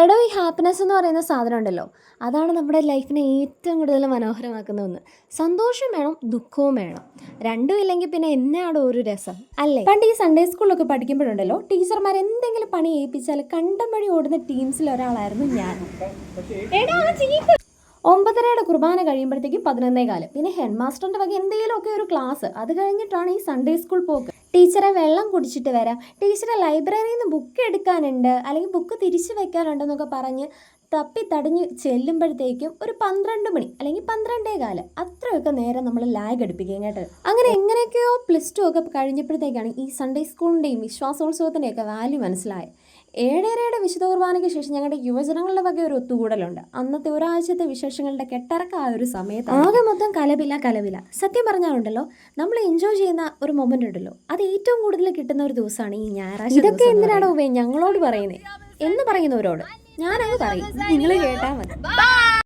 എടോ ഈ ഹാപ്പിനെസ് എന്ന് പറയുന്ന സാധനം ഉണ്ടല്ലോ. അതാണ് നമ്മുടെ ലൈഫിനെ ഏറ്റവും കൂടുതൽ മനോഹരമാക്കുന്ന ഒന്ന്. സന്തോഷം വേണം ദുഃഖവും വേണം. രണ്ടും ഇല്ലെങ്കിൽ പിന്നെ എന്നാണ് ഒരു രസം അല്ലേ? പണ്ട് ഈ സൺഡേ സ്കൂളിലൊക്കെ പഠിക്കുമ്പോഴുണ്ടല്ലോ ടീച്ചർമാർ എന്തെങ്കിലും പണി ഏൽപ്പിച്ചാൽ കണ്ടം വഴി ഓടുന്ന ടീംസിൽ ഒരാളായിരുന്നു ഞാൻ. ഒമ്പതരയുടെ കുർബാന കഴിയുമ്പോഴത്തേക്കും പതിനൊന്നേ കാലം. പിന്നെ ഹെഡ് മാസ്റ്ററിന്റെ വക എന്തെങ്കിലുമൊക്കെ ഒരു ക്ലാസ് അത് കഴിഞ്ഞിട്ടാണ് ഈ സൺഡേ സ്കൂൾ പോക്ക്. ടീച്ചറെ വെള്ളം കുടിച്ചിട്ട് വരാം. ടീച്ചറെ ലൈബ്രറിയിൽ നിന്ന് ബുക്ക് എടുക്കാനുണ്ട്. അല്ലെങ്കിൽ ബുക്ക് തിരിച്ചു വെക്കാനുണ്ടെന്നൊക്കെ പറഞ്ഞ് തപ്പി തടഞ്ഞ് ചെല്ലുമ്പോഴത്തേക്കും ഒരു പന്ത്രണ്ട് മണി അല്ലെങ്കിൽ പന്ത്രണ്ടേ കാലം അത്രയൊക്കെ നേരം നമ്മൾ ലാഗ് അടുപ്പിക്കുകയും കേട്ടത് അങ്ങനെ എങ്ങനെയൊക്കെയോ പ്ലസ് ടു ഒക്കെ കഴിഞ്ഞപ്പോഴത്തേക്കാണ് ഈ സൺഡേ സ്കൂളിന്റെയും വിശ്വാസോത്സവത്തിന്റെയൊക്കെ വാല്യൂ മനസ്സിലായത്. ഏഴേരയുടെ വിശുദ്ധ കുർബാനയ്ക്ക് ശേഷം ഞങ്ങളുടെ യുവജനങ്ങളുടെ വക ഒരു ഒത്തുകൂടലുണ്ട്. അന്നത്തെ ഒരാഴ്ചത്തെ വിശേഷങ്ങളുടെ കെട്ടറക്ക ആ ഒരു സമയത്ത് ആകെ മൊത്തം കലപില കലപില. സത്യം പറഞ്ഞാലുണ്ടല്ലോ നമ്മൾ എൻജോയ് ചെയ്യുന്ന ഒരു മൊമെന്റ് ഉണ്ടല്ലോ. അത് ഏറ്റവും കൂടുതൽ കിട്ടുന്ന ഒരു ദിവസമാണ് ഈ ഞായറാഴ്ച ഇതൊക്കെ എന്തിനാണോ ഉപയോഗം ഞങ്ങളോട് പറയുന്നത് എന്ന് പറയുന്നവരോട്. ഞാനത് പറയും. നിങ്ങൾ കേട്ടാൽ മതി.